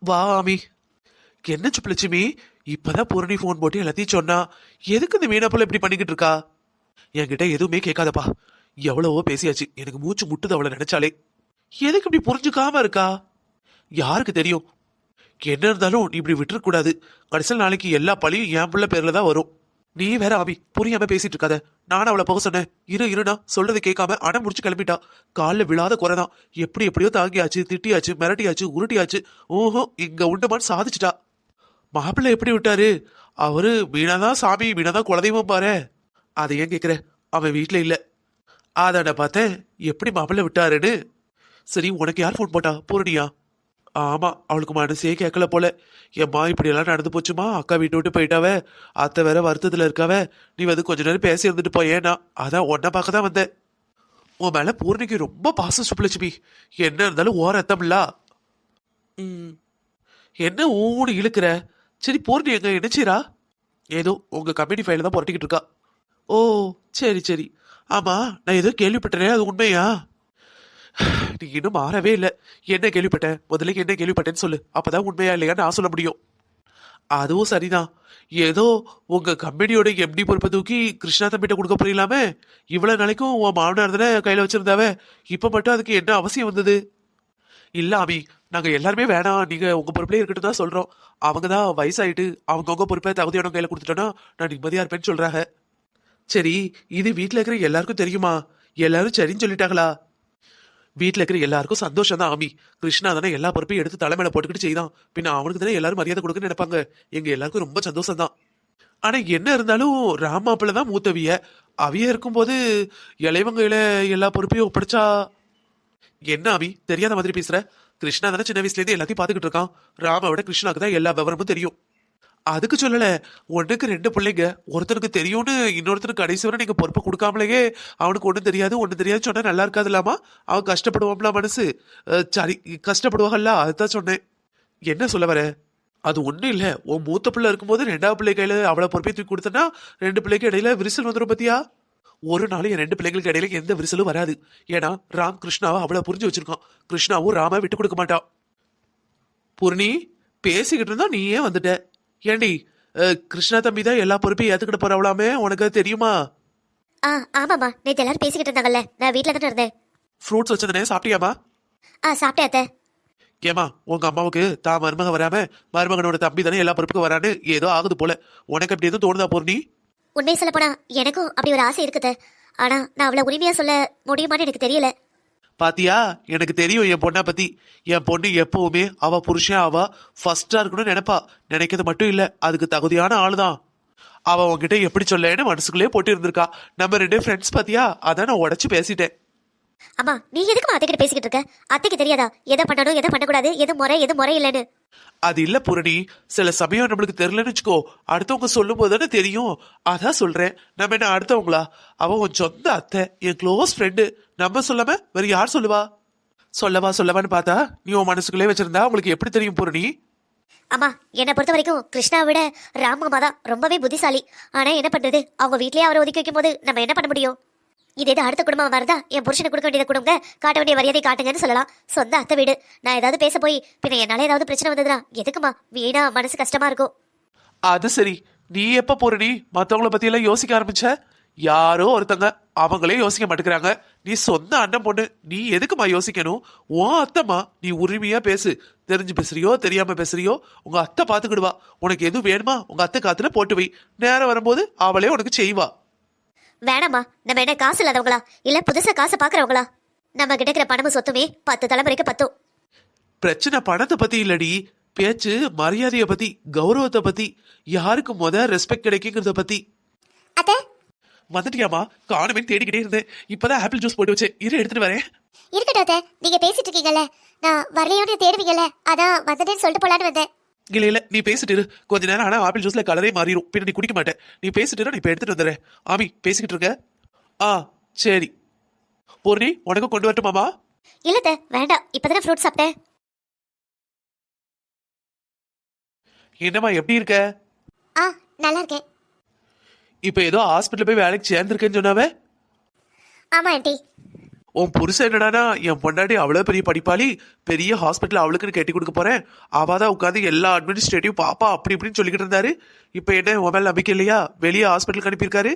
வா ஆமி. என்ன சுப்புலட்சுமி இப்பதான் பூரணி ஃபோன் போட்டு எல்லாத்தையும் சொன்னா. எதுக்கு இந்த மீனாப்புல இப்படி பண்ணிக்கிட்டு இருக்கா? என்கிட்ட எதுவுமே கேட்காதப்பா. எவ்வளவோ பேசியாச்சு. எனக்கு மூச்சு முட்டுது அவளை நினைச்சாலே. எதுக்கு இப்படி புரிஞ்சுக்காம இருக்கா? யாருக்கு தெரியும்? என்ன இருந்தாலும் நீ இப்படி விட்டுறக்கூடாது. கடைசியில் நாளைக்கு எல்லா பழியும் என் பிள்ளை பேர்ல தான் வரும். நீ வேற ஆமி புரியாம பேசிட்டு இருக்காத. நானும் அவளை போக சொன்னேன். இரு இருடா. சொல்றதை கேட்காம அடம் முடிச்சு கிளம்பிட்டா. காலில் விழாத குறைதான். எப்படி எப்படியோ தாங்கியாச்சு திட்டியாச்சு மிரட்டியாச்சு உருட்டியாச்சு. ஓஹோ இங்க உண்டுமான்னு சாதிச்சிட்டா. மாப்பிள்ளை எப்படி விட்டாரு? அவரு வீணாதான் சாமி வீணாதான் குலதெய்வம் பாரு. அதை ஏன் கேட்குற அவன் வீட்டில் இல்லை. அதான பார்த்தேன். எப்படி மாப்பிள்ளை விட்டாருன்னு? சரி உனக்கு யார் ஃபோன் போட்டா? பூரணியா? ஆமா அவளுக்கு மனசே கேட்கல போல. எம்மா இப்படி எல்லாம் நடந்து போச்சுமா? அக்கா வீட்டு விட்டு போயிட்டாவ? அத்தை வேற வருத்தத்துல இருக்காவ? நீ வந்து கொஞ்ச நேரம் பேசி இருந்துட்டு போயேனா அதான் உன்னை பார்க்க தான் வந்தேன். உன் மேல பூரணிக்கு ரொம்ப பாசம் சுப்புலட்சுமி. என்ன இருந்தாலும் ஓர ரத்தம்ல ம். என்ன ஊனு இழுக்கிற? சரி பூர்ணி எங்க என்னச்சீரா ஏதோ உங்க கம்பெனி ஃபைல தான் புரட்டிக்கிட்டு இருக்கா. ஓ சரி சரி. ஆமா நான் ஏதோ கேள்விப்பட்டேனே அது உண்மையா? நீ இன்னும் மாறவே இல்லை. என்ன கேள்விப்பட்டேன் முதல்ல என்ன கேள்விப்பட்டேன்னு சொல்லு. அப்பதான் உண்மையா இல்லையா நான் சொல்ல முடியும். அதுவும் சரிதான். ஏதோ உங்க கம்பெனியோட எம்டி பொறுப்பை தூக்கி கிருஷ்ணா தம்பிட்ட கொடுக்க போறீங்களாமே? இவ்வளவு நாளைக்கும் உன் மாமனார் தானே கையில வச்சிருந்தாவே? இப்ப மட்டும் அதுக்கு என்ன அவசியம் வந்தது? இல்ல அபி நாங்க எல்லாருமே வேணாம். நீங்க உங்க பொறுப்புலேயே இருக்கட்டும் தான் சொல்றோம். அவங்க தான் வயசாயிட்டு அவங்கவுங்க பொறுப்பை தகுதியான கையில கொடுத்துட்டோன்னா நான் நிம்மதியா இருப்பேன்னு சொல்றாங்க. சரி இது வீட்டில் இருக்கிற எல்லாருக்கும் தெரியுமா? எல்லாரும் சரின்னு சொல்லிட்டாங்களா? வீட்டில் இருக்கிற எல்லாருக்கும் சந்தோஷம் தான் ஆமி. கிருஷ்ணா தானே எல்லா பொறுப்பையும் எடுத்து தலைமையில போட்டுக்கிட்டு செய்தான். பின்ன அவனுக்கு தானே எல்லாரும் மரியாதை கொடுக்குன்னு நினைப்பாங்க. எங்க எல்லாருக்கும் ரொம்ப சந்தோஷம் தான் ஆனா என்ன இருந்தாலும் ராமாப்பிள்ள தான் மூத்தவிய. அவிய இருக்கும்போது இளையவங்கையில எல்லா பொறுப்பையும் ஒப்படைச்சா? என்ன அபி தெரியாத மாதிரி பேசுற. கிருஷ்ணா தானே சின்ன வயசுல இருந்து எல்லாத்தையும் பாத்துக்கிட்டு இருக்கான். ராமாவோட விட கிருஷ்ணாக்கு தான் எல்லா விவரமும் தெரியும். அதுக்கு சொல்லல. ஒன்றுக்கு ரெண்டு பிள்ளைங்க. ஒருத்தனுக்கு தெரியும்னு இன்னொருத்தனுக்கு கடைசி வரை நீங்க பொறுப்பு கொடுக்காமலேயே அவனுக்கு ஒன்றும் தெரியாது ஒன்றும் தெரியாது சொன்னா நல்லா இருக்காது இல்லாமா அவன் கஷ்டப்படுவான்ல மனசு. சரி கஷ்டப்படுவாங்கல்ல அதுதான் சொன்னேன். என்ன சொல்ல வர? அது ஒன்றும் இல்லை. உன் மூத்த பிள்ளை இருக்கும்போது ரெண்டாவது பிள்ளை கையில் அவளை பொறுப்பை தூக்கி கொடுத்தனா ரெண்டு பிள்ளைக்கு இடையில விரிசல் வந்துடும் பத்தியா? ஒரு நாள் என் ரெண்டு பிள்ளைங்களுக்கு இடையில எந்த விரிசலும் வராது. ஏன்னா ராம் கிருஷ்ணாவை அவளை புரிஞ்சு வச்சிருக்கான். கிருஷ்ணாவும் ராம விட்டு கொடுக்க மாட்டான் பூர்ணி பேசிக்கிட்டு இருந்தா நீயே வந்துட்ட. ஏண்டி கிருஷ்ணா தம்பி தான் எல்லா பொறுப்பையும் ஏத்துக்கிட்டு போறவளாமே? உனக்கு தெரியுமா? ஆ ஆமாம்மா. நேற்று எல்லாரும் பேசிக்கிட்டு இருந்தாங்கல்ல. நான் வீட்டில் தானே இருந்தேன். ஃப்ரூட்ஸ் வச்சதுனே சாப்பிட்டியாமா ஆ சாப்பிட்டேன் அத்தை. ஏமா உங்க அம்மாவுக்கு தான் மருமக வராம மருமகனோட தம்பி தானே எல்லா பொறுப்புக்கும் வரான்னு ஏதோ ஆகுது போல. உனக்கு அப்படி எதுவும் தோணுதா பூர்ணி? உண்மையை சொல்ல போனா எனக்கும் அப்படி ஒரு ஆசை இருக்குது ஆனா நான் அவ்வளவு உரிமையா சொல்ல முடியுமான்னு எனக்கு தெரியல. பாத்தியா? எனக்கு தெரியும் என் பொண்ணை பத்தி. என் பொண்ணு எப்பவுமே அவ புருஷன் அவ ஃபர்ஸ்டா இருக்கணும்னு நினைப்பா. நினைக்கிறது மட்டும் இல்ல அதுக்கு தகுதியான ஆளுதான். அவ உன்கிட்ட எப்படி சொல்லன்னு மனசுக்குள்ளே போட்டு இருந்திருக்கா. நம்ம ரெண்டு ஃப்ரெண்ட்ஸ் பாத்தியா? அதான் நான் உடச்சு பேசிட்டேன். அம்மா நீ எதுக்குமா அத்தை கிட்ட பேசிக்கிட்டு இருக்க? அத்தைக்கு தெரியாதா? எதை பண்ணணும் எதை பண்ணக்கூடாது எது முறை எது முறை இல்லைன்னு? அது இல்ல பூரணி சில சமயம் நம்மளுக்கு தெரியலன்னு வச்சுக்கோ அடுத்தவங்க சொல்லும் போது தானே தெரியும். அதான் சொல்றேன். நம்ம என்ன அடுத்தவங்களா? அவ உன் சொந்த அத்தை என் க்ளோஸ் ஃப்ரெண்டு நம்ம சொல்லாம வேற யார் சொல்லுவா? சொல்லவா சொல்லவான்னு பார்த்தா நீ உன் மனசுக்குள்ளே வச்சிருந்தா உங்களுக்கு எப்படி தெரியும் பூரணி? அம்மா என்னை பொறுத்த வரைக்கும் கிருஷ்ணாவை விட ராமம்மா தான் ரொம்பவே புத்திசாலி. ஆனா என்ன பண்றது? அவங்க வீட்லயே அவரை ஒதுக்கி வைக்கும் போது நம்ம என்ன பண்ண முடியும்? இது எது அடுத்த குடும்பம் வருதா என் புருஷனுக்கு கொடுக்க வேண்டியதை கொடுங்க. காட்ட வேண்டிய மரியாதை காட்டுங்கன்னு சொல்லலாம். சொந்த அத்தை வீடு. நான் ஏதாவது பேச போய் பின்ன என்னால ஏதாவது பிரச்சனை வந்ததுனா எதுக்குமா? வீணா மனசு கஷ்டமா இருக்கும். அது சரி. நீ எப்ப போறடி? மத்தவங்கள பத்தி எல்லாம் யோசிக்க ஆரம்பிச்ச? யாரோ ஒருத்தங்க அவங்களே யோசிக்க மாட்டேங்கிறாங்க. நீ சொந்த அண்ணன் பொண்ணு. நீ எதுக்குமா யோசிக்கணும்? உன் அத்தைம்மா நீ உரிமையா பேசு. தெரிஞ்சு பேசுறியோ தெரியாம பேசுறியோ உங்க அத்தை பாத்துக்கிடுவா உனக்கு எதுவும் வேணுமா உங்க அத்தை காத்துல போட்டு வை. நேரம் வரும்போது அவளே உனக்கு செய்வா. வேணாம்மா நம்ம என்ன காசு இல்லாதவங்களா? இல்ல புதுசா காசை பாக்குறவங்களா நம்ம கிட்ட இருக்கிற பணமும் சொத்துமே பத்து தலைமுறைக்கு பத்தும். பிரச்சனை பணத்தை பத்தி இல்லடி. பேச்சு மரியாதைய பத்தி கௌரவத்தை பத்தி யாருக்கு முத ரெஸ்பெக்ட் கிடைக்குங்கிறத பத்தி. அத்தை? வந்துட்டியாமா காணுமே தேடிக்கிட்டே இருந்தேன். இப்பதான் ஆப்பிள் ஜூஸ் போட்டு வச்சேன். இரு எடுத்துட்டு வரேன். இருக்கட்டும் அத்தை நீங்க பேசிட்டு இருக்கீங்கல்ல. நான் வரலையோன்னு தேடுவீங்கல்ல. அதான் வந்துட்டேன்னு சொல்லிட்டு போலான்னு வந்தேன். இல்ல இல்ல நீ பேசிட்டு இரு. கொஞ்ச நேரம் ஆனா ஆப்பிள் ஜூஸ்ல கலரே மாறிடும் பின்ன நீ குடிக்க மாட்டேன் நீ பேசிட்டு இரு, நான் இப்ப எடுத்துட்டு வந்துடுறேன். ஆமி பேசிக்கிட்டு இருக்க? ஆ சரி. பூர்ணி உனக்கும் கொண்டு வரட்டுமாமா இல்ல அத்தை வேண்டாம். இப்பதானே ஃப்ரூட் சாப்பிட்டேன். என்னம்மா எப்படி இருக்க? ஆ நல்லா இருக்கேன். இப்ப ஏதோ ஹாஸ்பிட்டல் போய் வேலைக்கு சேர்ந்திருக்கேன்னு சொன்னாவே? ஆமா ஆண்டி. உன் புருஷன் என்னடானா என் பொண்டாட்டி அவ்வளோ பெரிய படிப்பாளி பெரிய ஹாஸ்பிட்டல் அவளுக்குன்னு கட்டி கொடுக்க போறேன். அவ தான் உட்காந்து எல்லா அட்மினிஸ்ட்ரேட்டிவ் பாப்பா அப்படி இப்படின்னு சொல்லிக்கிட்டு இருந்தாரு. இப்போ என்ன உன் மேல நம்பிக்கை இல்லையா? வெளியே ஹாஸ்பிட்டலுக்கு அனுப்பியிருக்காரு?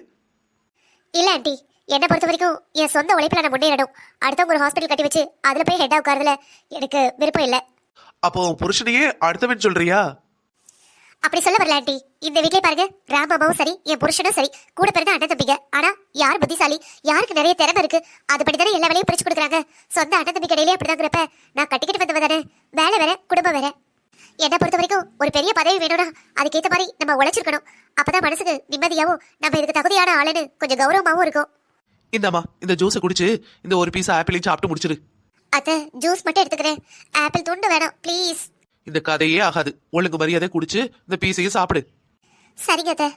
இல்ல ஆண்டி. என்னை பொறுத்த வரைக்கும் என் சொந்த உழைப்புல நான் முன்னேறணும். அடுத்தவங்க ஒரு ஹாஸ்பிட்டல் கட்டி வச்சு அதுல போய் ஹெட்டா உட்காருதுல எனக்கு விருப்பம் இல்ல. அப்போ உன் புருஷனையே அடுத்தவன் சொல்றியா? அப்படி சொல்ல வரல ஆண்டி. இந்த வீட்லயே பாருங்க ராமபாவும் சரி என் புருஷனும் சரி கூட பிறந்த அண்ணன் தம்பிங்க ஆனா யார் புத்திசாலி? யாருக்கு நிறைய திறமை இருக்கு? அதுபடி தானே எல்லா வேலையும் பிரிச்சு கொடுக்குறாங்க. சொந்த அண்ணன் தம்பி கடையிலே அப்படிதாங்கிறப்ப நான் கட்டிக்கிட்டு வந்தவ தானே. வேலை வேற குடும்பம் வேற. என்னை பொறுத்த வரைக்கும் ஒரு பெரிய பதவி வேணும்னா அதுக்கேத்த மாதிரி நம்ம உழைச்சிருக்கணும். அப்பதான் மனசுக்கு நிம்மதியாவும் நம்ம இதுக்கு தகுதியான ஆளுன்னு கொஞ்சம் கௌரவமாவும் இருக்கும். இந்தாம்மா இந்த ஜூஸை குடிச்சு இந்த ஒரு பீஸ் ஆப்பிளையும் சாப்பிட்டு முடிச்சிரு. அத்தை ஜூஸ் மட்டும் எடுத்துக்கிறேன். ஆப்பிள் துண்டு வேணாம் ப்ளீஸ் இந்த கதையே ஆகாது. ஒழுங்கு மரியாதை குடிச்சு இந்த பீஸையும் சாப்பிடு. சரிங்க அத்தை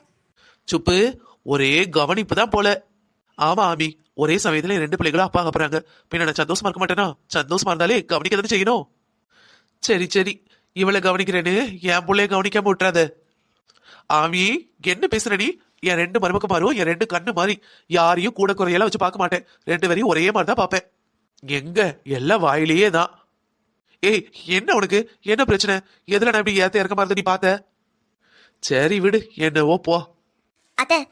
சுப்பு ஒரே கவனிப்பு தான் போல. ஆமா ஆமி. ஒரே சமயத்துல ரெண்டு பிள்ளைகளும் அப்பா அப்புறாங்க பின்ன நான் சந்தோஷமா இருக்க மாட்டேனா? சந்தோஷமா இருந்தாலே கவனிக்க தானே செய்யணும்? சரி சரி. இவளை கவனிக்கிறேன்னு என் பிள்ளைய கவனிக்காம விட்டுறாத. ஆமி என்ன பேசுற நீ? என் ரெண்டு மருமக்க மாறும் என் ரெண்டு கண்ணு மாதிரி யாரையும் கூட குறையெல்லாம் வச்சு பார்க்க மாட்டேன். ரெண்டு பேரையும் ஒரே மாதிரி தான் பார்ப்பேன். எங்க? எல்லாம் வாயிலேயே தான் ஏய் என்ன உனக்கு? என்ன பிரச்சனை? எதுல நான் இப்படி ஏத்த இறக்க மாதிரி நீ பார்த்த? சரி விடு என்னவோ போ. அத்தை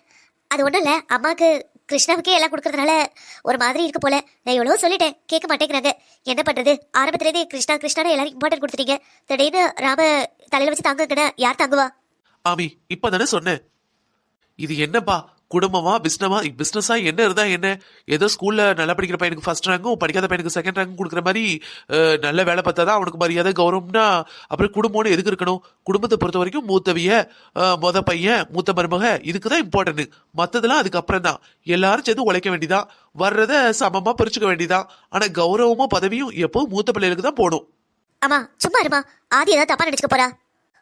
அது ஒன்றும் இல்லை. அம்மாவுக்கு கிருஷ்ணாவுக்கே எல்லாம் கொடுக்கறதுனால ஒரு மாதிரி இருக்கு போல. நான் எவ்வளவோ சொல்லிட்டேன். கேட்க மாட்டேங்கிறாங்க. என்ன பண்றது? ஆரம்பத்துலேருந்தே கிருஷ்ணா கிருஷ்ணான்னு எல்லாரும் இம்பார்ட்டன்ட் கொடுத்துட்டீங்க. திடீர்னு ராம தலையில வச்சு தாங்குங்கன்னா யார் தாங்குவா? ஆமி இப்பதானே சொன்னேன். இது என்னப்பா? குடும்பமா பிஸ்னமா பிஸ்னஸா என்ன இருந்தா என்ன? ஏதோ ஸ்கூல்ல நல்லா படிக்கிற பையனுக்கு ஃபர்ஸ்ட் ரேங்கும் படிக்காத பையனுக்கு செகண்ட் ரேங்கும் கொடுக்குற மாதிரி நல்ல வேலை பார்த்தாதான் அவனுக்கு மரியாதை கௌரவம்னா அப்புறம் குடும்பம்னு எதுக்கு இருக்கணும்? குடும்பத்தை பொறுத்த வரைக்கும் மூத்தவிய மொத பையன் மூத்த மருமக இதுக்கு தான் இம்பார்ட்டன்ட் மத்ததெல்லாம் அதுக்கப்புறம் தான். எல்லாரும் சேர்ந்து உழைக்க வேண்டியதான் வர்றத சமமா பிரிச்சுக்க வேண்டியதான் ஆனா கௌரவமும் பதவியும் எப்போ மூத்த பிள்ளைகளுக்கு தான் போகணும். ஆமா சும்மா இருமா. ஆதி ஏதாவது தப்பா நினைச்சுக்க போறா?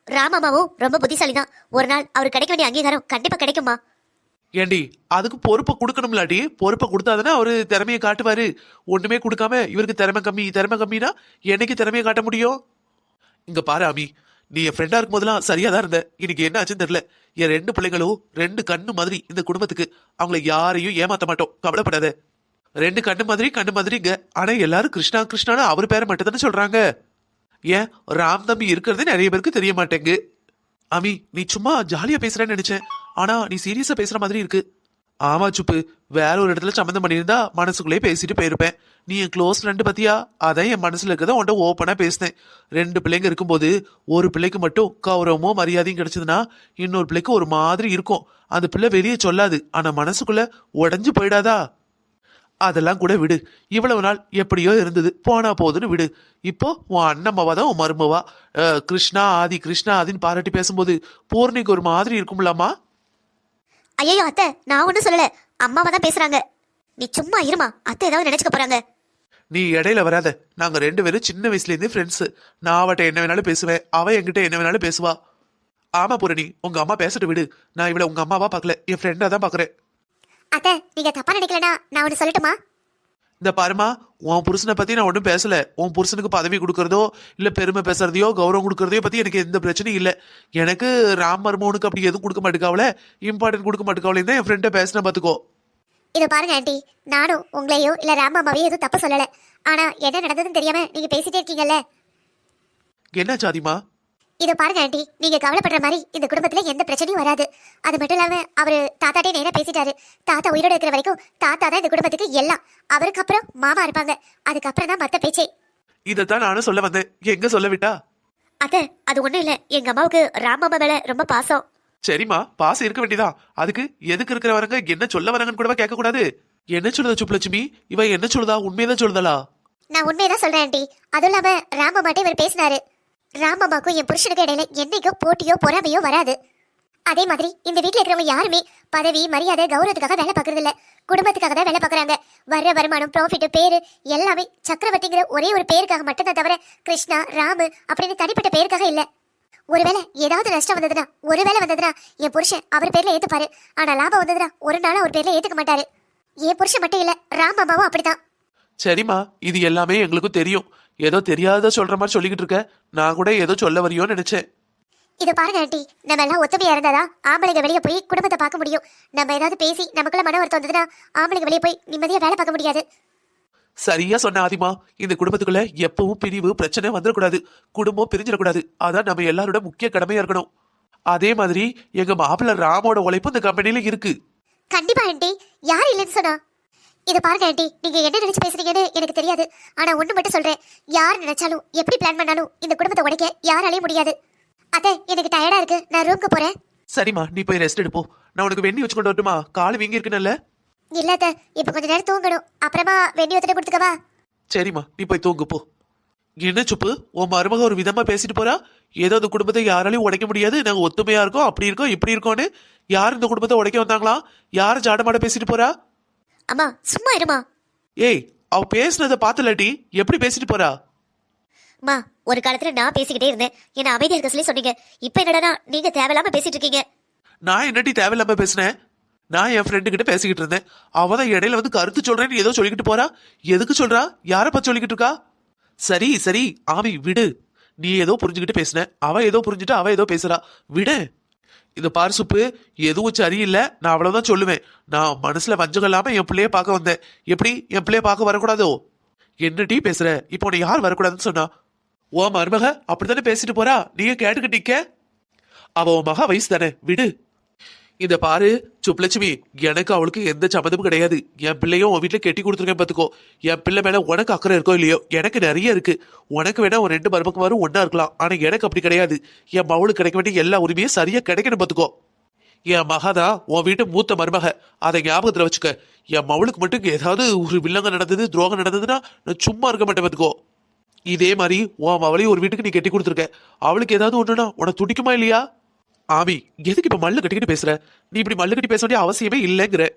ராமாமாவும் ரொம்ப புத்திசாலி தான் ஒரு நாள் அவருக்கு கிடைக்க வேண்டிய அங்கீகாரம் கண்டிப்பா கிடைக்குமா ஏண்டி அதுக்கு பொறுப்பை கொடுக்கணும்லாடி. பொறுப்பை கொடுத்தாதானே அவரு திறமையை காட்டுவாரு. ஒண்ணுமே கொடுக்காம இவருக்கு திறமை கம்மி திறமை கம்மினா என்னைக்கு திறமையை காட்ட முடியும்? இங்க பாரு அமி நீ என் ஃப்ரெண்டா இருக்கும் போதெல்லாம் சரியா தான் இருந்த. இன்னைக்கு என்ன ஆச்சுன்னு தெரியல. என் ரெண்டு பிள்ளைங்களும் ரெண்டு கண்ணு மாதிரி இந்த குடும்பத்துக்கு அவங்கள யாரையும் ஏமாத்த மாட்டோம். கவலைப்படாத. ரெண்டு கண்ணு மாதிரி கண்ணு மாதிரிங்க. ஆனா எல்லாரும் கிருஷ்ணா கிருஷ்ணான்னு அவர் பேரை மட்டும் தானே சொல்றாங்க. ஏன் ராம் தம்பி இருக்கிறதே நிறைய பேருக்கு தெரிய மாட்டேங்கு அமி நீ சும்மா ஜாலியா பேசுறேன்னு நினைச்சேன். ஆனா நீ சீரியஸா பேசுற மாதிரி இருக்கு. ஆமா சுப்பு. வேற ஒரு இடத்துல சம்மந்தம் பண்ணியிருந்தா மனசுக்குள்ளே பேசிட்டு போயிருப்பேன். நீ என் க்ளோஸ் ஃப்ரெண்டு பத்தியா? அதான் என் மனசுல இருக்கிறத உன்ட்ட ஓப்பனா பேசினேன். ரெண்டு பிள்ளைங்க இருக்கும்போது ஒரு பிள்ளைக்கு மட்டும் கௌரவமோ மரியாதையும் கிடைச்சதுன்னா இன்னொரு பிள்ளைக்கு ஒரு மாதிரி இருக்கும். அந்த பிள்ளை வெளியே சொல்லாது. ஆனா மனசுக்குள்ள உடஞ்சு போயிடாதா? அதெல்லாம் கூட விடு. இவ்வளவு நாள் எப்படியோ இருந்தது. போனா போதுன்னு விடு. இப்போ உன் அண்ணம்மாவா தான் உன் மருமவா. கிருஷ்ணா ஆதி கிருஷ்ணா ஆதின்னு பாராட்டி பேசும்போது பூர்ணிக்கு ஒரு மாதிரி இருக்கும்லாமா ஐயோ அத்தை நான் ஒன்றும் சொல்லல. அம்மாவை தான் பேசுறாங்க. நீ சும்மா இருமா. அத்தை ஏதாவது நினைச்சுக்க போறாங்க. நீ இடையில வராத. நாங்க ரெண்டு பேரும் சின்ன வயசுல இருந்து ஃப்ரெண்ட்ஸ் நான் அவட்ட என்ன வேணாலும் பேசுவேன். அவ என்கிட்ட என்ன வேணாலும் பேசுவா. ஆமா பூரணி உங்க அம்மா பேசிட்டு விடு. நான் இவளை உங்க அம்மாவா பார்க்கல. என் ஃப்ரெண்டா தான் பாக்குறேன் அத்தை நீங்க தப்பா நினைக்கலனா நான் ஒன்று சொல்லட்டுமா? இந்த பாருமா உன் புருஷனை பத்தி நான் ஒன்றும் பேசல. உன் புருஷனுக்கு பதவி கொடுக்கறதோ இல்ல பெருமை பேசுறதையோ கௌரவம் கொடுக்கறதையோ பத்தி எனக்கு எந்த பிரச்சனையும் இல்ல. எனக்கு ராம் மர்மோனுக்கு அப்படி எதுவும் கொடுக்க மாட்டேக்காவல இம்பார்ட்டன்ட் கொடுக்க மாட்டேக்காவலே தான் என் ஃப்ரெண்டை பேசின பாத்துக்கோ. இது பாருங்க ஆண்டி நானும் உங்களையோ இல்ல ராமாமாவையோ எதுவும் தப்பு சொல்லல. ஆனா என்ன நடந்ததுன்னு தெரியாம நீங்க பேசிட்டே இருக்கீங்கல்ல? என்ன சாதிமா இது பாருங்க ஆண்டி. நீங்க கவலைப்படுற மாதிரி இந்த குடும்பத்துல எந்த பிரச்சனையும் வராது. அது மட்டும் இல்லாம அவரு தாத்தாட்டே நேரா பேசிட்டாரு. தாத்தா உயிரோட இருக்கிற வரைக்கும் தாத்தா தான் இந்த குடும்பத்துக்கு எல்லாம். அவருக்கு அப்புறம் மாமா இருப்பாங்க. அதுக்கப்புறம் தான் மத்த பேச்சே. இதைத்தான் நானும் சொல்ல வந்தேன். எங்க சொல்ல விட்டா? அத்தை அது ஒண்ணும் இல்ல. எங்க அம்மாவுக்கு ராமாமா மேல ரொம்ப பாசம். சரிம்மா பாசம் இருக்க வேண்டியதா அதுக்கு எதுக்கு இருக்கிறவரங்க என்ன சொல்ல வராங்கன்னு கூட கேட்க கூடாது? என்ன சொல்லுதா சுப்புலட்சுமி? இவ என்ன சொல்லுதா? உண்மையதான் சொல்லுதலா? நான் உண்மையதான் சொல்றேன் ஆண்டி. அதுவும் இல்லாம ராமம்மாட்டே இவர் பேசினாரு. ராமம்மாக்கும் என் புருஷனுக்கு இடையில என்னைக்கோ போட்டியோ பொறாமையோ வராது. அதே மாதிரி இந்த வீட்டில் இருக்கிறவங்க யாருமே பதவி மரியாதை கௌரவத்துக்காக வேலை பார்க்கறது இல்ல குடும்பத்துக்காக தான் வேலை பார்க்குறாங்க. வர்ற வருமானம் ப்ராஃபிட் பேரு எல்லாமே சக்கரவர்த்திங்கிற ஒரே ஒரு பேருக்காக மட்டும்தான் தவிர கிருஷ்ணா ராமு அப்படின்னு தனிப்பட்ட பேருக்காக இல்லை. ஒருவேளை ஏதாவது நஷ்டம் வந்ததுன்னா ஒருவேளை வந்ததுன்னா என் புருஷன் அவர் பேர்ல ஏத்துப்பாரு. ஆனா லாபம் வந்ததுன்னா ஒரு நாள் அவர் பேர்ல ஏத்துக்க மாட்டாரு. என் புருஷன் மட்டும் இல்ல ராம் அம்மாவும் அப்படிதான் சரிம்மா இது எல்லாமே எங்களுக்கும் தெரியும். ஏதோ தெரியாத சொல்ற மாதிரி சொல்லிக்கிட்டு இருக்க. நான் கூட ஏதோ சொல்ல வரியோன்னு நினைச்சேன். இது பாருங்க ஆண்டி. நம்ம எல்லாம் ஒத்துமையா இருந்தாதா ஆம்பளைங்க வெளியே போய் குடும்பத்தை பார்க்க முடியும். நம்ம ஏதாவது பேசி நமக்குள்ள மன வருத்தம் வந்ததுன்னா ஆம்பளைங்க வெளியே போய் நிம்மதியா வேலை பார்க்க முடியாது. சரியா சொன்ன ஆதிமா. இந்த குடும்பத்துக்குள்ள எப்பவும் பிரிவு பிரச்சனை வந்துடக்கூடாது. குடும்பம் பிரிஞ்சிடக்கூடாது. அதான் நம்ம எல்லாரோட முக்கிய கடமையா இருக்கணும். அதே மாதிரி எங்க மாப்பிள்ளை ராமோட உழைப்பு இந்த கம்பெனில இருக்கு. கண்டிப்பா ஆண்டி. யார் இல்லைன்னு சொன்னா? இத பாருங்க ஆண்டி. நீங்க என்ன நினைச்சு பேசுறீங்கன்னு எனக்கு தெரியாது. ஆனா ஒண்ணு மட்டும் சொல்றேன். யார் நினைச்சாலும் எப்படி பிளான் பண்ணாலும் இந்த குடும்பத்தை உடைக்க யாராலையும் முடியாது. அத்தை எனக்கு டயர்டா இருக்கு. நான் ரூம்க்கு போறேன். சரிம்மா நீ போய் ரெஸ்ட் எடுப்போ. நான் உனக்கு வெண்ணி வச்சு கொண்டு வரட்டுமா? கால் வீங்கி இருக்குன்னு இல்ல அத்தை. இப்ப கொஞ்ச நேரம் தூங்கணும். அப்புறமா வெண்ணி ஒத்துட்டு கொடுத்துக்கவா சரிம்மா நீ போய் தூங்கு போ. என்ன சுப்பு? உன் மருமக ஒரு விதமா பேசிட்டு போறா? ஏதோ இந்த குடும்பத்தை யாராலையும் உடைக்க முடியாது. நாங்க ஒத்துமையா இருக்கோம் அப்படி இருக்கோம் இப்படி இருக்கோம்னு யார் இந்த குடும்பத்தை உடைக்க வந்தாங்களா? யார் ஜாடமாட பேசிட்டு போறா? அம்மா சும்மா இருமா. ஏய் அவ பேசுனதை பார்த்தலாட்டி எப்படி பேசிட்டு போறா? அம்மா ஒரு காலத்துல நான் பேசிக்கிட்டே இருந்தேன். என்ன அமைதியா இருக்க சொல்லி சொன்னீங்க. இப்ப என்னடா நீங்க தேவையில்லாம பேசிட்டு இருக்கீங்க. நான் என்னடி தேவையில்லாம பேசினேன்? நான் என் ஃப்ரெண்டு கிட்ட பேசிக்கிட்டு இருந்தேன். அவ தான் இடையில வந்து கருத்து சொல்றேன்னு ஏதோ சொல்லிக்கிட்டு போறா. எதுக்கு சொல்றா? யார பத்தி சொல்லிக்கிட்டு இருக்கா? சரி சரி ஆமி விடு. நீ ஏதோ புரிஞ்சுக்கிட்டு பேசுன. அவ ஏதோ புரிஞ்சுட்டு அவ ஏதோ பேசுறா. விடு. இது பாரு சுப்பு எதுவும் சரியில்லை. நான் அவ்வளோதான் சொல்லுவேன். நான் மனசில் வஞ்சகம் இல்லாமல் என் பிள்ளைய பார்க்க வந்தேன். எப்படி? என் பிள்ளைய பார்க்க வரக்கூடாதோ? என்ன டீ பேசுற? இப்போ உன்னை யார் வரக்கூடாதுன்னு சொன்னா? ஓ மருமக அப்படித்தானே பேசிட்டு போறா? நீங்க கேட்டுக்கிட்டு நிக்க. அவ உன் மகா வயசு தானே. விடு. இந்த பாரு சுப்லட்சுமி எனக்கு அவளுக்கு எந்த சம்மந்தமும் கிடையாது. என் பிள்ளையும் உன் வீட்டில் கெட்டி கொடுத்துருக்கேன் பார்த்துக்கோ என் பிள்ளை மேலே உனக்கு அக்கறை இருக்கோ இல்லையோ? எனக்கு நிறைய இருக்கு. உனக்கு வேணா ஒரு ரெண்டு மருமக்கு வரும் ஒன்றா இருக்கலாம். ஆனால் எனக்கு அப்படி கிடையாது. என் மவளுக்கு கிடைக்க வேண்டிய எல்லா உரிமையும் சரியாக கிடைக்கணும் பார்த்துக்கோ என் மகதா உன் வீட்டு மூத்த மருமக. அதை ஞாபகத்தில் வச்சுக்க. என் மவளுக்கு மட்டும் ஏதாவது ஒரு வில்லங்க நடந்தது துரோகம் நடந்ததுன்னா நான் சும்மா இருக்க மாட்டேன் பார்த்துக்கோ இதே மாதிரி உன் மவளையும் ஒரு வீட்டுக்கு நீ கெட்டி கொடுத்துருக்க. அவளுக்கு ஏதாவது ஒன்றுனா உனக்கு துடிக்குமா இல்லையா? ஆமி எதுக்கு இப்ப மல்லு கட்டிக்கிட்டு பேசுற? நீ இப்படி மல்லு கட்டி பேச வேண்டிய அவசியமே இல்லைங்கிற.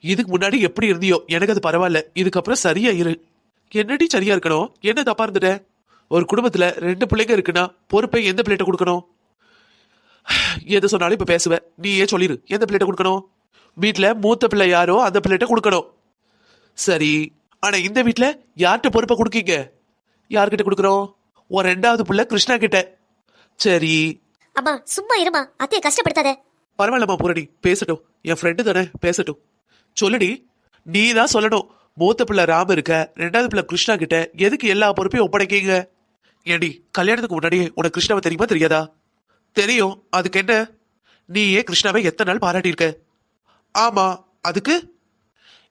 இதுக்கு முன்னாடி எப்படி இருந்தியோ எனக்கு அது பரவாயில்ல. இதுக்கப்புறம் சரியா இரு. என்னடி சரியா இருக்கணும்? என்ன தப்பா இருந்துட்ட? ஒரு குடும்பத்துல ரெண்டு பிள்ளைங்க இருக்குன்னா பொறுப்பை எந்த பிள்ளைகிட்ட கொடுக்கணும்? எது சொன்னாலும் இப்ப பேசுவ. நீயே சொல்லிரு எந்த பிள்ளைகிட்ட கொடுக்கணும்? வீட்டுல மூத்த பிள்ளை யாரோ அந்த பிள்ளைகிட்ட கொடுக்கணும். சரி ஆனா இந்த வீட்டுல யார்கிட்ட பொறுப்பை கொடுக்கீங்க? யார்கிட்ட கொடுக்குறோம் உன் ரெண்டாவது பிள்ளை கிருஷ்ணா கிட்ட. சரி அம்மா சும்மா இருமா. அத்தையை கஷ்டப்படுத்தாத. பரவாயில்லம்மா பூரணி பேசட்டும். என் ஃப்ரெண்டு தானே. பேசட்டும். சொல்லுடி. நீ தான் சொல்லணும். மூத்த பிள்ளை ராம இருக்க ரெண்டாவது பிள்ளை கிருஷ்ணா கிட்ட எதுக்கு எல்லா பொறுப்பையும் ஒப்படைக்கீங்க? ஏடி கல்யாணத்துக்கு முன்னாடியே உனக்கு கிருஷ்ணாவை தெரியுமா தெரியாதா? தெரியும். அதுக்கு என்ன? நீ ஏன் கிருஷ்ணாவை எத்தனை நாள் பாராட்டியிருக்க? ஆமா அதுக்கு?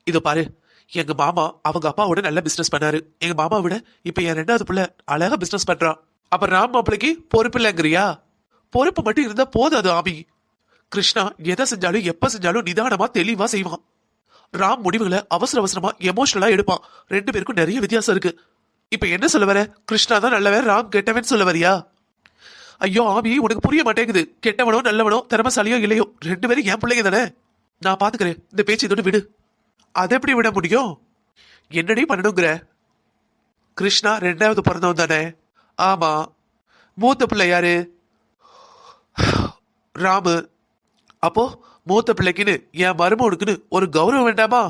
இதோ பாரு. எங்க மாமா அவங்க அப்பாவோட நல்ல பிசினஸ் பண்ணாரு. எங்க மாமா விட இப்ப என் ரெண்டாவது பிள்ளை அழகா பிசினஸ் பண்றான். அப்ப ராம் மாப்பிள்ளைக்கு பொறுப்பு இல்லைங்கிறியா? பொறுப்பு மட்டும் இருந்தா போதாது ஆமி கிருஷ்ணா எதை செஞ்சாலும் எப்ப செஞ்சாலும் நிதானமா தெளிவா செய்வான். ராம் முடிவுகளை அவசர அவசரமா எமோஷனலா எடுப்பான். ரெண்டு பேருக்கும் நிறைய வித்தியாசம் இருக்கு. இப்ப என்ன சொல்ல வர? கிருஷ்ணா தான் நல்லவன் ராம் கெட்டவன் சொல்ல வரியா? ஐயோ ஆமி உனக்கு புரிய மாட்டேங்குது. கெட்டவனோ நல்லவனோ திறமசாலியோ இல்லையோ? ரெண்டு பேரும் என் பிள்ளைங்க தானே? நான் பாத்துக்கிறேன். இந்த பேச்சு இதோட விடு. அதை எப்படி விட முடியும்? என்னடி பண்ணணுங்கிற? கிருஷ்ணா ரெண்டாவது பிறந்தவன் தானே? ஆமா. மூத்த பிள்ளை யாரு? ராமு அப்போ மூத்த பிள்ளைக்குன்னு என் மருமகனுக்குன்னு ஒரு கௌரவம் வேண்டாமா?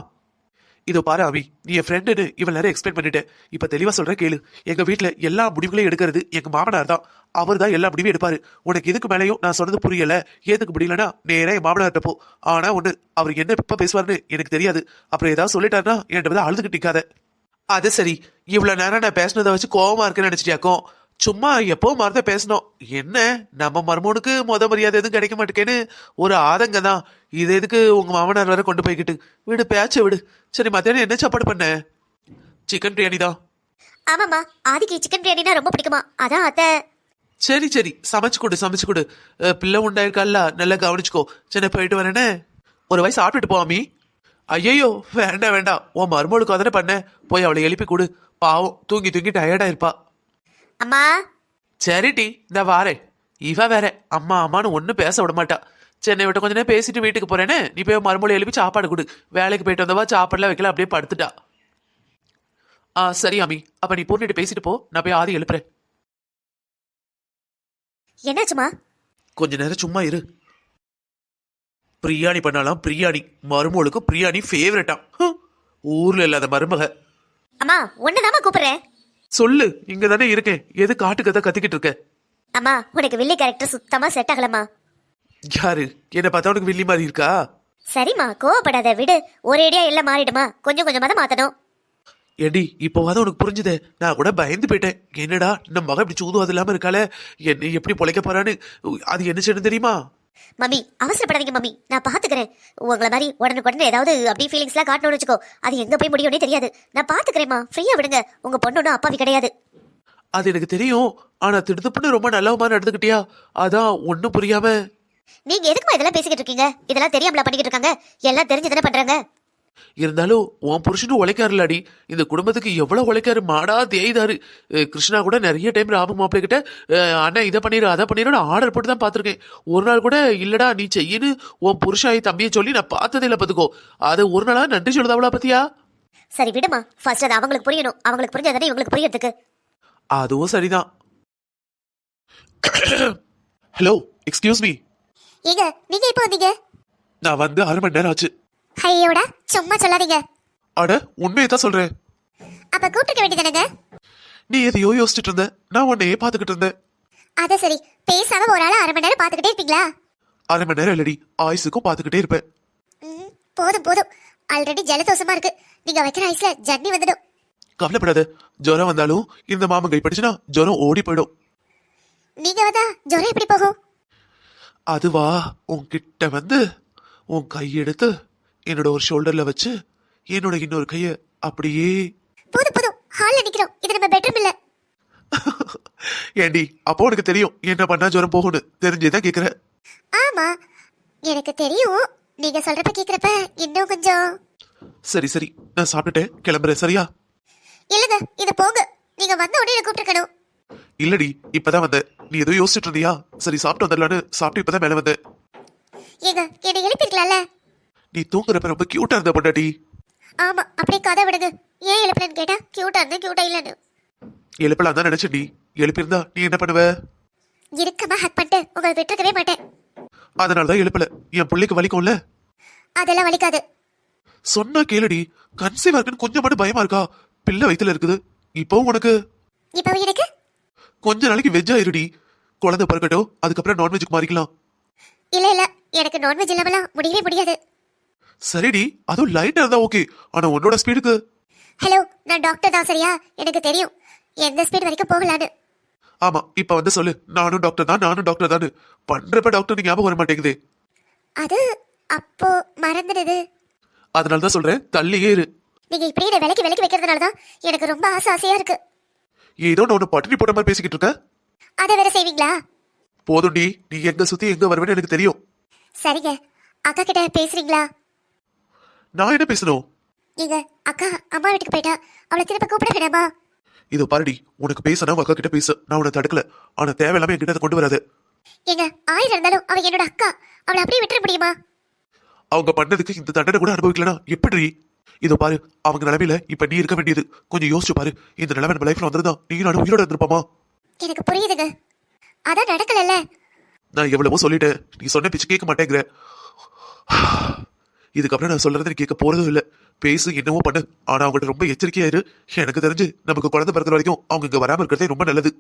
இதோ பாரு அபி நீ என் ஃப்ரெண்டுன்னு இவன் நேரம் எக்ஸ்பிளைன் பண்ணிட்டேன் இப்போ தெளிவாக சொல்கிற கேளு. எங்கள் வீட்டில் எல்லா முடிவுகளையும் எடுக்கிறது எங்கள் மாமனார் தான். அவர் தான் எல்லா முடிவும் எடுப்பார். உனக்கு இதுக்கு மேலேயும் நான் சொன்னது புரியலை. ஏதுக்கு முடியலன்னா நேராக என் மாமனார்ட்ட போ. ஆனால் ஒன்று அவர் என்ன இப்போ பேசுவாருன்னு எனக்கு தெரியாது. அப்புறம் ஏதாவது சொல்லிட்டாருன்னா என்கிட்ட வந்து அழுதுகிட்டு நிக்காத. அது சரி. இவ்வளோ நேரம் நான் பேசினதை வச்சு கோவமாக இருக்குன்னு நினைச்சிட்டியாக்கும்? சும்மா எப்பவும் மறந்த பேசணும். என்ன? நம்ம மருமகனுக்கு முத மரியாதை எதுவும் கிடைக்க மாட்டேங்கன்னு ஒரு ஆதங்கம் தான். இது எதுக்கு உங்க மாமனார் வரை கொண்டு போய்கிட்டு விடு பேச்ச விடு. சரி மத்தியானம் என்ன சாப்பாடு பண்ண? சிக்கன் பிரியாணி தான். ஆமாம்மா ஆதிக்கு சிக்கன் பிரியாணினா ரொம்ப பிடிக்குமா? அதான் அத்தை. சரி சரி. சமைச்சு கொடு சமைச்சு கொடு. பிள்ளை உண்டாயிருக்கால நல்லா கவனிச்சுக்கோ. சரி போயிட்டு வரேனே. ஒரு வயசு சாப்பிட்டுட்டு போவாமி ஐயோ வேண்டாம் வேண்டாம். உன் மருமகளுக்கு தானே பண்ண. போய் அவளை எழுப்பி கொடு. பாவம் தூங்கி தூங்கி டயர்டா இருப்பா அம்மா? சரிடி இந்த வாரேன் இவ வேற அம்மா அம்மான்னு ஒன்றும் பேச விட மாட்டா. சென்னை விட்டு கொஞ்ச நேரம் பேசிட்டு வீட்டுக்கு போறேன்னு நீ போய் மறுமொழி எழுப்பி சாப்பாடு கொடு. வேலைக்கு போயிட்டு வந்தவா சாப்பாடுலாம் வைக்கல அப்படியே படுத்துட்டா. ஆ சரி அம்மி அப்ப நீ பூர்ணிட்டு பேசிட்டு போ நான் போய் ஆதி எழுப்புறேன். என்னாச்சுமா கொஞ்ச நேரம் சும்மா இரு. பிரியாணி பண்ணலாம் பிரியாணி. மருமகளுக்கு பிரியாணி ஃபேவரட்டா ஊர்ல இல்லாத மருமக. அம்மா ஒண்ணுதாம்மா கூப்பிடுறேன். சொல்லு இங்க தானே இருக்கேன் எது காட்டு கதை கத்திக்கிட்டு இருக்க? அம்மா உனக்கு வில்லி கேரக்டர் சுத்தமா செட் ஆகலம்மா. யாரு? என்ன பார்த்தா உனக்கு வில்லி மாதிரி இருக்கா? சரிம்மா கோவப்படாத விடு. ஒரேடியா எல்லாம் மாறிடுமா. கொஞ்சம் கொஞ்சமா தான் மாத்தணும். ஏடி இப்போவாது உனக்கு புரிஞ்சுதே. நான் கூட பயந்து போயிட்டேன். என்னடா நம்ம மகன் இப்படி சூதுவாது இல்லாம இருக்காளே. என்னை எப்படி பொழைக்க போறான்னு அது என்ன செய்யணும் தெரியுமா? மம்மி அவசரப்படாதீங்க மம்மி. நான் பாத்துக்கிறேன். உங்களை மாதிரி உடனுக்குடனே ஏதாவது அப்படி ஃபீலிங்ஸ்லாம் காட்டணும்னு வச்சுக்கோ. அது எங்க போய் முடியும்னே தெரியாது. நான் பாத்துக்கிறேம்மா. ஃப்ரீயா விடுங்க. உங்க பொண்ணு ஒன்றும் அப்பாவி கிடையாது. அது எனக்கு தெரியும். ஆனா திடுத்துப்புன்னு ரொம்ப நல்லவமா நடந்துக்கிட்டியா அதான் ஒன்னும் புரியாம. நீங்க எதுக்குமா இதெல்லாம் பேசிக்கிட்டு இருக்கீங்க? இதெல்லாம் தெரியாமல பண்ணிக்கிட்டு இருக்காங்க? எல்லாம் தெரிஞ்சு தானே பண்றாங்க? இருந்தாலும் உன் புருஷனும் உழைக்காருலாடி. இந்த குடும்பத்துக்கு எவ்வளவு உழைக்காரு? மாடா தேய்தாரு. கிருஷ்ணா கூட நிறைய டைம் ராம மாப்பிள்ளை கிட்ட அஹ் அண்ணா இதை பண்ணிடு அதை பண்ணிடு ஆர்டர் போட்டு தான் பார்த்துருக்கேன். ஒரு நாள் கூட இல்லடா நீ செய்யுன்னு உன் புருஷாயி தம்பியை சொல்லி நான் பார்த்ததே இல்லை பார்த்துக்கோ அது ஒரு நாளா நன்றி சொல்லுதாவளா பத்தியா? சரி விடுமா. ஃபர்ஸ்ட் அது அவங்களுக்கு புரியணும். அவங்களுக்கு புரிஞ்சாதானே இவங்களுக்கு புரியறதுக்கு. அதுவும் சரிதான். ஹலோ எக்ஸ்கியூஸ் மீ ஏங்க நீங்க இப்போ வந்தீங்க? நான் வந்து அரை மணி நேரம் ஆச்சு. ஐயோடா சும்மா சொல்லாதீங்க. அட உண்மையை தான் சொல்றேன். அப்ப கூப்பிட்டுக்க வேண்டியதானங்க? நீ எதையோ யோசிச்சுட்டு இருந்த நான் உன்னையே பார்த்துக்கிட்டு இருந்தேன். அத சரி பேசாம ஒரு ஆளை அரை மணி நேரம் பாத்துக்கிட்டே இருப்பீங்களா? அரை மணி நேரம் இல்லடி ஆயுசுக்கும் பார்த்துக்கிட்டே இருப்பேன். ம், போதும் போதும். ஆல்ரெடி ஜலதோஷமா இருக்கு. நீங்க வைக்கிற ஐஸ்ல ஜன்னி வந்துடும். கவலைப்படாத ஜுரம் வந்தாலும் இந்த மாமன் கைப்பட்டுச்சுன்னா ஜுரம் ஓடி போயிடும். நீங்க வந்தா ஜுரம் எப்படி போகும்? அதுவா உன்கிட்ட வந்து உன் கையெடுத்து என்னோட ஒரு ஷோல்டர்ல வச்சு என்னோட இன்னொரு கைய அப்படியே போதும் போதும். ஹால்ல நிக்கிறோம். இது நம்ம பெட்ரூம் இல்ல. ஏண்டி அப்போ உனக்கு தெரியும் என்ன பண்ணா ஜுரம் போகும்னு. தெரிஞ்சேதான் கேக்குற ஆமா. எனக்கு தெரியும். நீங்க சொல்றப்ப கேக்குறப்ப இன்னும் கொஞ்சம். சரி சரி. நான் சாப்பிட்டுட்டேன். கிளம்புறேன். சரியா? இல்லங்க இது போங்க. நீங்க வந்த உடனே கூப்பிட்டுருக்கணும். இல்லடி இப்பதான் வந்தேன். நீ எதுவும் யோசிச்சுட்டு இருந்தியா? சரி சாப்பிட்டு வந்துடலான்னு சாப்பிட்டு இப்பதான் மேல வந்தேன். ஏங்க என்னை எழுப்பிருக்கலாம்ல? நீ தூங்குறப்ப ரொம்ப கியூட்டா இருந்த பொண்டாட்டி. ஆமா அப்படியே கதை விடுங்க. ஏன் எழுப்புறேன்னு கேட்டா கியூட்டா இருந்தா கியூட்டா இல்லன்னு. எழுப்பலாம் தான் நினைச்சேன்டி எழுப்பியிருந்தா நீ என்ன பண்ணுவ? இறுக்கமா ஹக் பண்ணிட்டு உங்களை விட்டுருக்கவே மாட்டேன். அதனாலதான் எழுப்பல. என் பிள்ளைக்கு வலிக்கும்ல? அதெல்லாம் வலிக்காது. சொன்னா கேளுடி. கன்சீவ் இருக்குன்னு கொஞ்சம் மட்டும் பயமா இருக்கா? பிள்ளை வயித்துல இருக்குது. இப்போ உனக்கு? இப்போ எனக்கு? கொஞ்ச நாளைக்கு வெஜ் ஆயிருடி. குழந்தை பிறக்கட்டும் அதுக்கப்புறம் நான்வெஜ்க்கு மாறிக்கலாம். இல்ல இல்ல. எனக்கு நான்வெஜ் இல்லாமலாம் முடியவே முடியாது. சரிடி அதுவும் லைட்டா இருந்தா ஓகே ஆனா உன்னோட ஸ்பீடுக்கு ஹலோ நான் டாக்டர் தான் சரியா? எனக்கு தெரியும். எந்த ஸ்பீட் வரைக்கும் போகலான்னு. ஆமா இப்ப வந்து சொல்லு. நானும் டாக்டர் தான் நானும் டாக்டர் தான் பண்றப்ப டாக்டர் ஞாபகம் வர மாட்டேங்குதே. அது அப்போ மறந்துடுது. அதனால தான் சொல்றேன் தள்ளியே இரு. நீங்க இப்படியே என்னை விலைக்கு விலைக்கு வைக்கிறதுனால தான் எனக்கு ரொம்ப ஆசை ஆசையா இருக்கு. ஏதோ நான் உன்னை பட்டினி போட்ட மாதிரி பேசிக்கிட்டு இருக்க? அதை வேற செய்வீங்களா? போதும்டி நீ எங்க சுத்தி எங்க வருவேன்னு எனக்கு தெரியும். சரிங்க. அக்கா கிட்ட பேசுறீங்களா? நான் என்ன பேசணும்? நீங்க அக்கா அம்மா வீட்டுக்கு போயிட்டா. அவளை திரும்ப கூப்பிட வேணாமா? இது பாருடி உனக்கு பேசினா அக்கா கிட்ட பேசு. நான் உன்னை தடுக்கல. ஆனா தேவையில்லாம என்கிட்ட அதை கொண்டு வராது. ஏங்க ஆயிரம் இருந்தாலும் அவ என்னோட அக்கா. அவளை அப்படியே விட்டுற முடியுமா? அவங்க பண்ணதுக்கு இந்த தண்டனை கூட அனுபவிக்கலனா எப்படி? இதோ பாரு அவங்க நிலைமையில இப்ப நீ இருக்க வேண்டியது. கொஞ்சம் யோசிச்சு பாரு. இந்த நிலைமை நம்ம லைஃப்ல வந்திருந்தா நீ நானும் உயிரோட இருந்திருப்போமா? எனக்கு புரியுதுங்க. அதான் நடக்கலல்ல. நான் எவ்வளவோ சொல்லிட்டேன். நீ சொன்ன பிச்சு கேட்க மாட்டேங்கிற. இதுக்கப்புறம் நான் சொல்றதை கேட்க போறதும் இல்ல. பேசு என்னவோ பண்ணு. ஆனா அவங்கள்ட்ட ரொம்ப எச்சரிக்கையா இரு. எனக்கு தெரிஞ்சு நமக்கு குழந்தை பிறக்கிற வரைக்கும் அவங்க இங்க வராம இருக்கிறதே ரொம்ப நல்லது.